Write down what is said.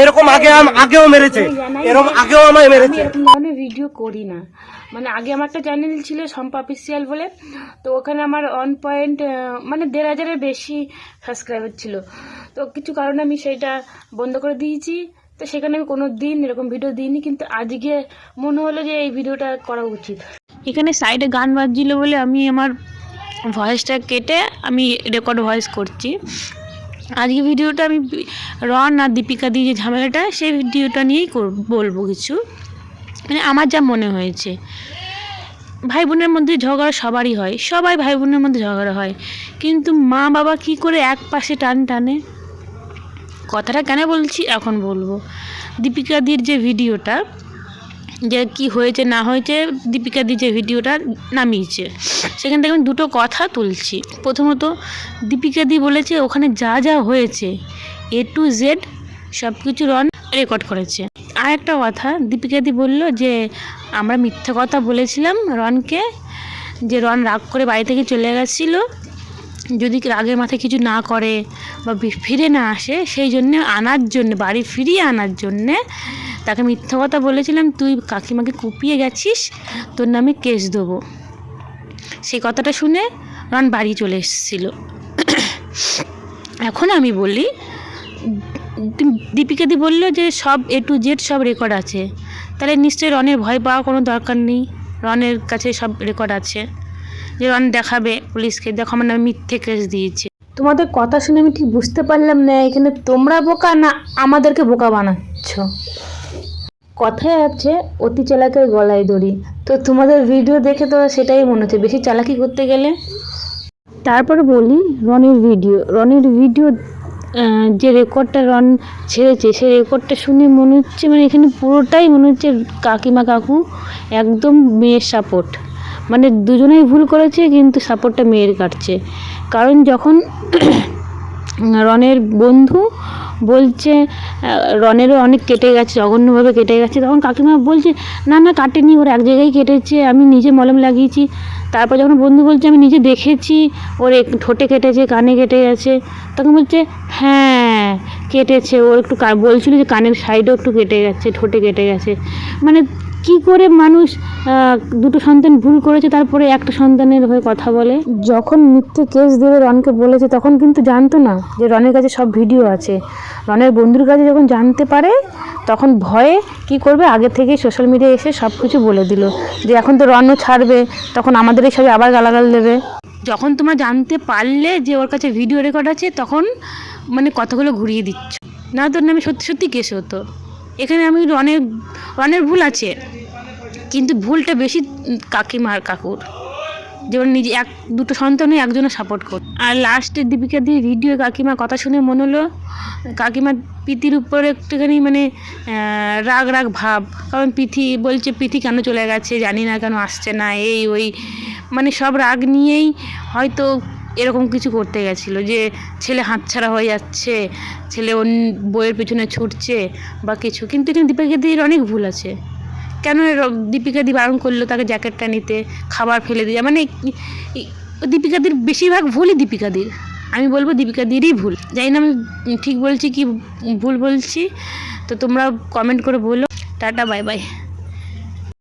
এরকম আগে আগেও মেরেছে। এরকম আগেও আমায় আমি মেরেছে। এরকম ধরনের ভিডিও করি না। মানে আগে আমার একটা চ্যানেল ছিল সম্পা অফিসিয়াল বলে। তো ওখানে আমার অন পয়েন্ট মানে দেড় হাজারের বেশি সাবস্ক্রাইবার ছিল। তো কিছু কারণে আমি সেটা বন্ধ করে দিয়েছি। তো সেখানে আমি কোনো দিন এরকম ভিডিও দিইনি কিন্তু আজকে মনে হলো যে এই ভিডিওটা করা উচিত। এখানে সাইডে গান বাজছিল বলে আমি আমার ভয়েসটা কেটে আমি রেকর্ড ভয়েস করছি। আজকে ভিডিওটা আমি রন আর দীপিকা দিয়ে যে ঝামেলাটা, সেই ভিডিওটা নিয়েই বলব কিছু। মানে আমার যা মনে হয়েছে। ভাই বোনের মধ্যে ঝগড়া সবারই হয়, সবাই ভাই বোনের মধ্যে ঝগড়া হয়। কিন্তু মা বাবা কি করে এক পাশে টান টানে? কথাটা কেন বলছি এখন বলব। দীপিকা দির যে ভিডিওটা যে কি হয়েছে, না হয়েছে, দীপিকা দি যে ভিডিওটা নামিয়েছে। সেখান থেকে আমি দুটো কথা তুলছি। প্রথমত, দীপিকা দি বলেছে, ওখানে যা যা হয়েছে এ টু জেড সব কিছু রন রেকর্ড করেছে। আর একটা কথা, দীপিকা দি বলল যে, আমরা মিথ্যা কথা বলেছিলাম রনকে, যে রন রাগ করে বাড়ি থেকে চলে গেছিল। যদি রাগের মাথায় কিছু না করে বা ফিরে না আসে, সেই জন্যে আনার জন্যে, বাড়ি ফিরিয়ে আনার জন্যে তাকে মিথ্যা কথা বলেছিলাম, তুই কাকিমাকে কুপিয়ে গেছিস, তোর নামে কেস দেবো। সেই কথাটা শুনে রন বাড়ি চলে এসেছিল। এখন আমি বলি দীপিকাদি বলল যে, সব এ টু জেড সব রেকর্ড আছে। তাহলে নিশ্চয়ই রনের ভয় পাওয়া কোনো দরকার নেই। রনের কাছে সব রেকর্ড আছে। যে রন দেখাবে পুলিশকে, দেখো, আমার নামে মিথ্যে কেস দিয়েছে। তোমাদের কথা শুনে আমি ঠিক বুঝতে পারলাম না, এখানে তোমরা বোকা না আমাদেরকে বোকা বানাচ্ছ? কথায় আছে, অতি চালাকের গলায় দড়ি। তো তোমাদের ভিডিও দেখে তো সেটাই মনে হচ্ছে, বেশি চালাকি করতে গেলে? তারপর বলি, রনির ভিডিও রনির ভিডিও যে রেকর্ডটা রন ছেড়েছে, সেই রেকর্ডটা শুনে মনে হচ্ছে মানে এখানে পুরোটাই মনে হচ্ছে কাকিমা, কাকু, একদম মেয়ের সাপোর্ট মানে দুজনেই ভুল করেছে, কিন্তু সাপোর্টটা মেয়ের কাটছে। কারণ যখন রনের বন্ধু বলছে রনেরও অনেক কেটে গেছে, জঘন্যভাবে কেটে গেছে। তখন কাকিমা বলছে, না না, কাটেনি, ওর এক জায়গায় কেটেছে, আমি নিজে মলম লাগিয়েছি। তারপর যখন বন্ধু বলছে, আমি নিজে দেখেছি, ওর ঠোঁটে কেটেছে, কানে কেটে গেছে। তখন বলছে হ্যাঁ কেটেছে। ওর একটু বলছিল যে কানের সাইডেও একটু কেটে গেছে, ঠোঁটে কেটে গেছে। মানে কি করে মানুষ দুটো সন্তান ভুল করেছে তারপরে একটা সন্তানের হয়ে কথা বলে? যখন মিথ্যে কেস দেবে রনকে বলেছে তখন কিন্তু জানতো না যে রনের কাছে সব ভিডিও আছে। রনের বন্ধুর কাছে যখন জানতে পারে তখন ভয়ে কি করবে? আগে থেকেই সোশ্যাল মিডিয়ায় এসে সব কিছু বলে দিল যে এখন তো রনও ছাড়বে তখন আমাদের এই সবাই আবার গালাগাল দেবে। যখন তোমরা জানতে পারলে যে ওর কাছে ভিডিও রেকর্ড আছে তখন মানে কথাগুলো ঘুরিয়ে দিচ্ছ। না তোর নামে সত্যি সত্যি কেস হতো। এখানে আমি রনের রনের ভুল আছে, কিন্তু ভুলটা বেশি কাকিমার কাকুর। যেমন নিজে এক, দুটো সন্তানই একজনের সাপোর্ট কর আর লাস্টে দীপিকা দিয়ে ভিডিও কাকিমা কথা শুনে মনে হলো, কাকিমার পিতির উপরে একটুখানি মানে রাগ রাগ ভাব। কারণ পিথি বলছে, পিথি কেন চলে গেছে? জানি না কেন আসছে না, এই, ওই। মানে সব রাগ নিয়েই হয়তো এরকম কিছু করতে গেছিল যে ছেলে হাতছাড়া হয়ে যাচ্ছে, ছেলে অন্য বইয়ের পিছনে ছুটছে বা কিছু। কিন্তু এখানে দীপিকা দিদির অনেক ভুল আছে। কেন দীপিকা দি বারণ করল তাকে জ্যাকেটটা নিতে, খাবার ফেলে দিয়ে? মানে দীপিকাদির বেশিরভাগ ভুলই দীপিকাদির আমি বলব দীপিকা দীপিকাদিরই ভুল। জানি না আমি ঠিক বলছি কি ভুল বলছি, তো তোমরা কমেন্ট করে বলো। Tata bye bye